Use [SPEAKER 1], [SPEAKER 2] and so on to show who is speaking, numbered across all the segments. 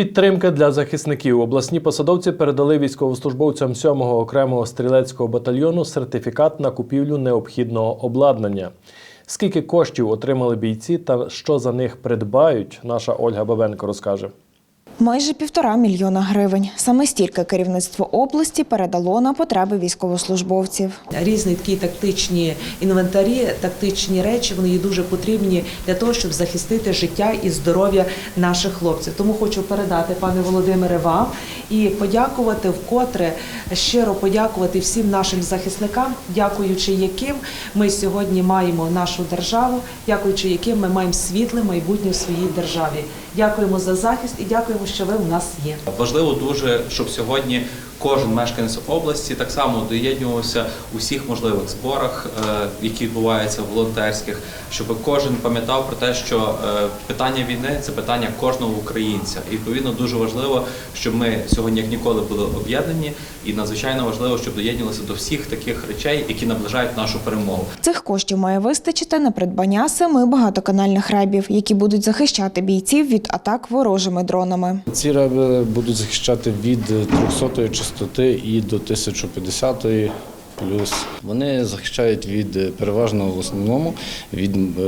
[SPEAKER 1] Підтримки для захисників обласні посадовці передали військовослужбовцям 7-го окремого стрілецького батальйону сертифікат на купівлю необхідного обладнання. Скільки коштів отримали бійці та що за них придбають, наша Ольга Бабенко розкаже.
[SPEAKER 2] Майже півтора мільйона гривень. Саме стільки керівництво області передало на потреби військовослужбовців.
[SPEAKER 3] Різні такі тактичні інвентарі, тактичні речі вони є дуже потрібні для того, щоб захистити життя і здоров'я наших хлопців. Тому хочу передати, пане Володимире, вам і подякувати вкотре щиро подякувати всім нашим захисникам, дякуючи яким ми сьогодні маємо нашу державу, дякуючи яким ми маємо світле майбутнє в своїй державі. Дякуємо за захист і дякуємо, що ви у нас є.
[SPEAKER 4] Важливо дуже, щоб сьогодні кожен мешканець області так само доєднувався у всіх можливих зборах, е, які відбуваються волонтерських, щоб кожен пам'ятав про те, що е, питання війни це питання кожного українця. І відповідно дуже важливо, щоб ми сьогодні як ніколи були об'єднані, і надзвичайно важливо, щоб доєднувалися до всіх таких речей, які наближають нашу перемогу.
[SPEAKER 2] Цих коштів має вистачити на придбання семи багатоканальних ребів, які будуть захищати бійців від атак ворожими дронами.
[SPEAKER 5] Ці реби будуть захищати від 300 число 100 і до 1050 плюс. Вони захищають від е, переважно в основному від е,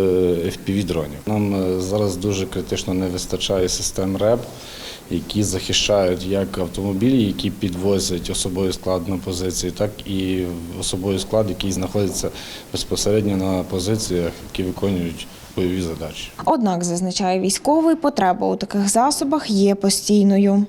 [SPEAKER 5] fpv дронів. Нам е, зараз дуже критично не вистачає систем РЕБ, які захищають як автомобілі, які підвозять особовий склад на позиції, так і особовий склад, який знаходиться безпосередньо на позиціях, які виконують. Бойові задачі,
[SPEAKER 2] однак, зазначає військовий, потреба у таких засобах є постійною.